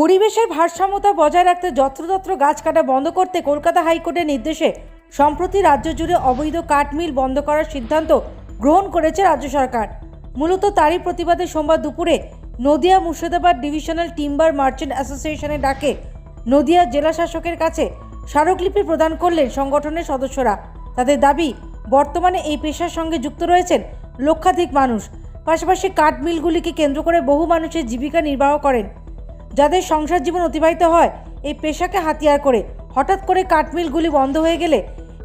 পরিবেশের ভারসাম্যতা বজায় রাখতে যত্রতত্র গাছ কাটা বন্ধ করতে কলকাতা হাইকোর্টের নির্দেশে সম্প্রতি রাজ্য জুড়ে অবৈধ কাঠ মিল বন্ধ করার সিদ্ধান্ত গ্রহণ করেছে রাজ্য সরকার। মূলত তারই প্রতিবাদে সোমবার দুপুরে Nadia Murshidabad divisional timber merchant অ্যাসোসিয়েশনের ডাকে নদিয়া জেলা শাসকের কাছে স্মারকলিপি প্রদান করলেন সংগঠনের সদস্যরা। তাদের দাবি, বর্তমানে এই পেশার সঙ্গে যুক্ত রয়েছেন লক্ষাধিক মানুষ। পাশাপাশি কাঠ মিলগুলিকে কেন্দ্র করে বহু মানুষের জীবিকা নির্বাহ করেন। যাদের সংসার জীবন অতিবাহিত হয়, এই পেশাকে হাতিয়ার করে। হঠাৎ করে কাঠমিলগুলি বন্ধ হয়ে গেলে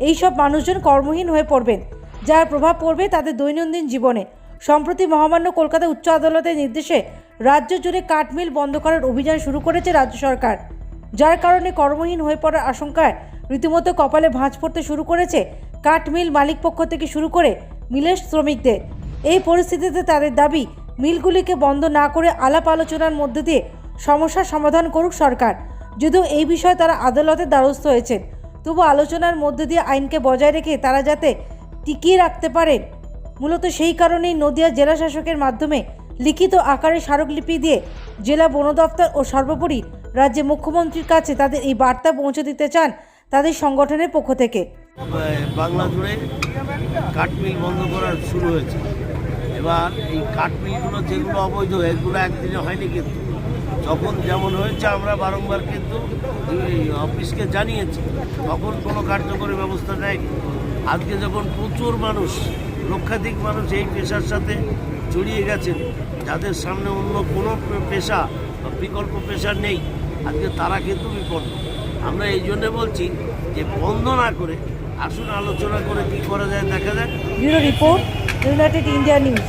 এই সব মানুষজন কর্মহীন হয়ে পড়বেন, যার প্রভাব পড়বে তাদের দৈনন্দিন জীবনে। সম্প্রতি মহামান্য কলকাতা উচ্চ আদালতের নির্দেশে রাজ্য জুড়ে কাঠমিল বন্ধ করার অভিযান শুরু করেছে রাজ্য সরকার, যার কারণে কর্মহীন হয়ে পড়ার আশঙ্কায় রীতিমতো কপালে ভাঁজ পড়তে শুরু করেছে কাঠমিল মালিক পক্ষ থেকে শুরু করে মিলের শ্রমিকদের। এই পরিস্থিতিতে তাদের দাবি, মিলগুলিকে বন্ধ না করে আলাপ আলোচনার মধ্যে দিয়ে সমস্যার সমাধান করুক সরকার। যদিও এই বিষয়ে তারা আদালতের দ্বারস্থ হয়েছেন, তবু আলোচনার মধ্যে দিয়ে আইনকে বজায় রেখে তারা যাতে টিকিয়ে রাখতে পারেন। মূলত সেই কারণেই নদিয়া জেলা শাসকের মাধ্যমে লিখিত আকারে স্মারকলিপি দিয়ে জেলা বন দপ্তর ও সর্বোপরি রাজ্যে মুখ্যমন্ত্রীর কাছে তাদের এই বার্তা পৌঁছে দিতে চান তাদের সংগঠনের পক্ষ থেকে। বাংলা জুড়ে কাঠমিল বন্ধ করা শুরু হয়েছে। এবার এই কাঠমিলগুলো যেগুলো অবৈধ, এগুলো একদিনে হয়নি কিন্তু। যখন যেমন হয়েছে, আমরা বারংবার কিন্তু অফিসকে জানিয়েছি, তখন কোনো কার্যকরী ব্যবস্থা নেয়নি। আজকে যখন প্রচুর মানুষ, লক্ষাধিক মানুষ এই পেশার সাথে জড়িয়ে গেছেন, যাদের সামনে অন্য কোনো পেশা বা বিকল্প পেশা নেই, আজকে তারা কিন্তু বিপন্ন। আমরা এই জন্যে বলছি যে বন্ধ না করে আসুন, আলোচনা করে কি করা যায় দেখা যাক। Bureau report, United India News.